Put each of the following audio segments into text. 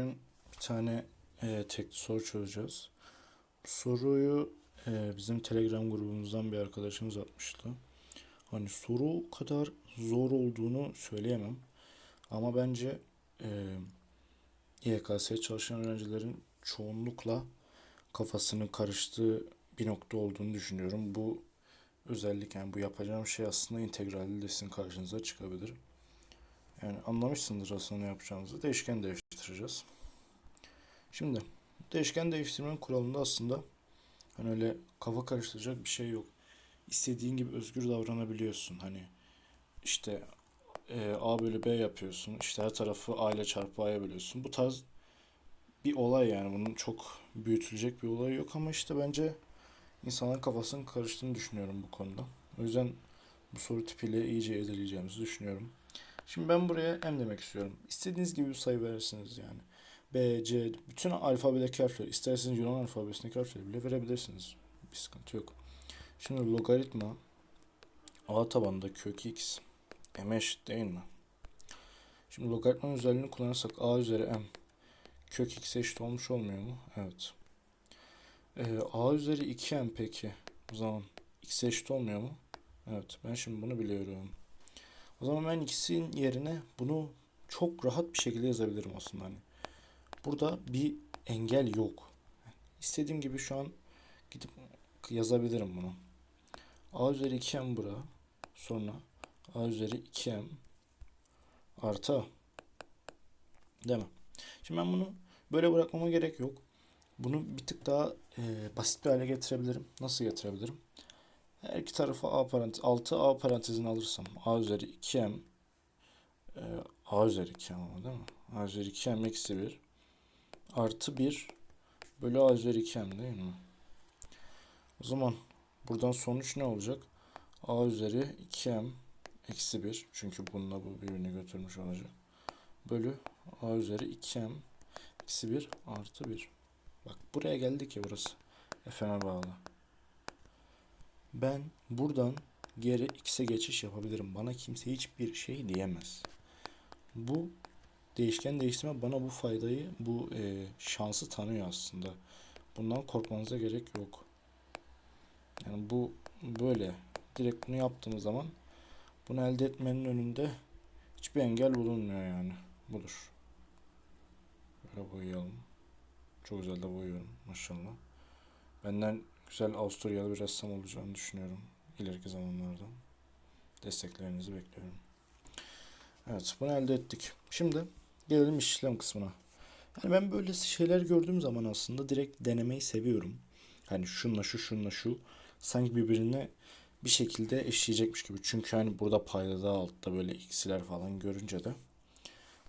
Bugün bir tane e, tekli soru çözeceğiz. Soruyu e, bizim Telegram grubumuzdan bir arkadaşımız atmıştı. Hani soru kadar zor olduğunu söyleyemem. Ama bence e, YKS'ye çalışan öğrencilerin çoğunlukla kafasının karıştığı bir nokta olduğunu düşünüyorum. Bu özellik yani bu yapacağım şey aslında integralde de sizin karşınıza çıkabilir. Yani anlamışsındır aslında ne yapacağımızı. Değişken değiştireceğiz. Şimdi değişken değiştirmenin kuralında aslında hani öyle kafa karıştıracak bir şey yok. İstediğin gibi özgür davranabiliyorsun. Hani işte e, A bölü B yapıyorsun. İşte her tarafı A ile çarpı A'ya bölüyorsun. Bu tarz bir olay yani. Bunun çok büyütülecek bir olay yok ama işte bence insanların kafasının karıştığını düşünüyorum bu konuda. O yüzden bu soru tipiyle iyice ilerleyeceğimizi düşünüyorum. Şimdi ben buraya M demek istiyorum. İstediğiniz gibi bir sayı verirsiniz yani. B, C, bütün alfabedeki harfleri, isterseniz Yunan alfabesindeki harfleri bile verebilirsiniz. Bir sıkıntı yok. Şimdi logaritma A tabanında kök x m eşit değil mi? Şimdi logaritmanın özelliğini kullanırsak A üzeri m kök x eşit olmuş olmuyor mu? Evet. Ee, A üzeri 2m peki o zaman x eşit olmuyor mu? Evet ben şimdi bunu biliyorum. O zaman ben x'in yerine bunu çok rahat bir şekilde yazabilirim aslında hani. Burada bir engel yok. İstediğim gibi şu an gidip yazabilirim bunu. A üzeri 2m bura. Sonra A üzeri 2m artı. Değil mi? Şimdi ben bunu böyle bırakmama gerek yok. Bunu bir tık daha e, basit bir hale getirebilirim. Nasıl getirebilirim? Her iki tarafa A parantez, 6 A parantezini alırsam A üzeri 2m e, A üzeri 2m ama değil mi? A üzeri 2m eksi 1 artı 1 bölü A üzeri 2m değil mi? O zaman buradan sonuç ne olacak? A üzeri 2m eksi 1 çünkü bununla bu birbirini götürmüş olacak. Bölü A üzeri 2m eksi 1 artı 1. Bak buraya geldik ya burası. F'e bağlı. Ben buradan geri x'e geçiş yapabilirim. Bana kimse hiçbir şey diyemez. Bu değişken değiştirme bana bu faydayı, bu e, şansı tanıyor aslında. Bundan korkmanıza gerek yok. Yani bu böyle. Direkt bunu yaptığımız zaman bunu elde etmenin önünde hiçbir engel bulunmuyor yani. Budur. Böyle boyayalım. Çok güzel de boyuyorum maşallah. Benden güzel Avusturyalı bir ressam olacağını düşünüyorum ileriki zamanlarda. Desteklerinizi bekliyorum. Evet bunu elde ettik. Şimdi gelelim işlem kısmına. Yani ben böyle şeyler gördüğüm zaman aslında direkt denemeyi seviyorum. Hani şunla şu şunla şu sanki birbirine bir şekilde eşleyecekmiş gibi. Çünkü hani burada paydada altta böyle x'ler falan görünce de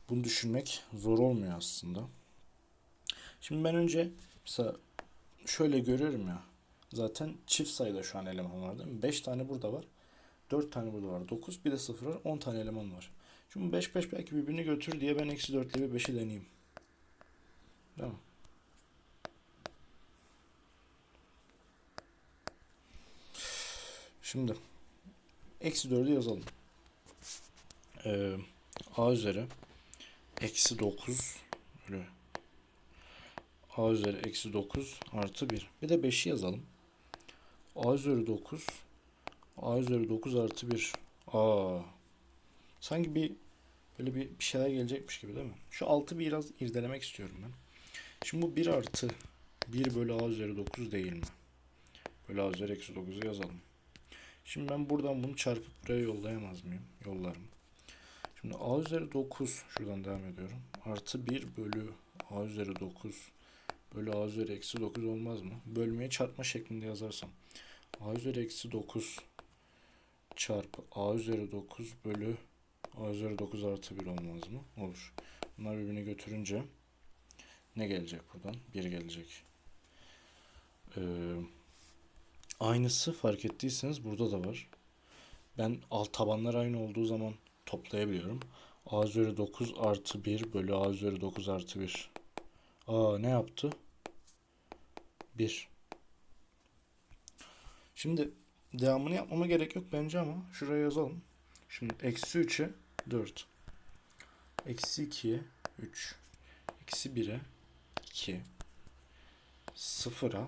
bunu düşünmek zor olmuyor aslında. Şimdi ben önce mesela şöyle görüyorum ya. Zaten çift sayıda şu an eleman var değil mi? 5 tane burada var. 4 tane burada var. 9 bir de 0 var. 10 tane eleman var. Şimdi 5 5 belki birbirini götür diye ben eksi 4 ile bir 5'i deneyeyim. Değil mi? Şimdi eksi 4'ü yazalım. Ee, A üzeri eksi 9 öyle. A üzeri eksi 9 artı 1. Bir de 5'i yazalım. A üzeri 9 A üzeri 9 artı 1. Aa. Sanki bir böyle bir, bir şeyler gelecekmiş gibi değil mi? Şu altı biraz irdelemek istiyorum ben. Şimdi bu 1 artı 1 bölü A üzeri 9 değil mi? Bölü A üzeri eksi 9'u yazalım. Şimdi ben buradan bunu çarpıp buraya yollayamaz mıyım? Yollarım. Şimdi A üzeri 9 şuradan devam ediyorum. Artı 1 bölü A üzeri 9 bölü A üzeri eksi 9 olmaz mı? Bölmeye çarpma şeklinde yazarsam. A üzeri eksi 9 çarpı A üzeri 9 bölü A üzeri 9 artı 1 olmaz mı? Olur. Bunlar birbirini götürünce ne gelecek buradan? 1 gelecek. Ee, aynısı fark ettiyseniz burada da var. Ben alt tabanlar aynı olduğu zaman toplayabiliyorum. A üzeri 9 artı 1 bölü A üzeri 9 artı 1. Aa ne yaptı? 1. Şimdi devamını yapmama gerek yok bence ama şuraya yazalım. Şimdi eksi 3'e 4. Eksi 2'ye 3. eksi 1'e 2, 0'a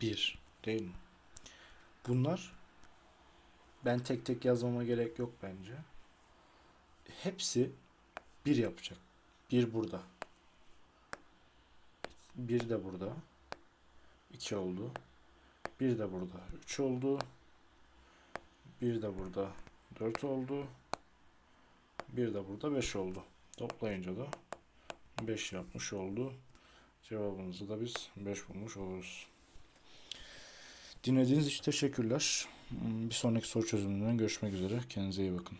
1 değil mi? Bunlar ben tek tek yazmama gerek yok bence. Hepsi 1 yapacak. 1 burada. 1 de burada. 2 oldu. 1 de burada. 3 oldu. 1 de burada. 4 oldu. 1 de burada 5 oldu. Toplayınca da 5 yapmış oldu. Cevabımızı da biz 5 bulmuş oluruz. Dinlediğiniz için teşekkürler. Bir sonraki soru çözümünden görüşmek üzere. Kendinize iyi bakın.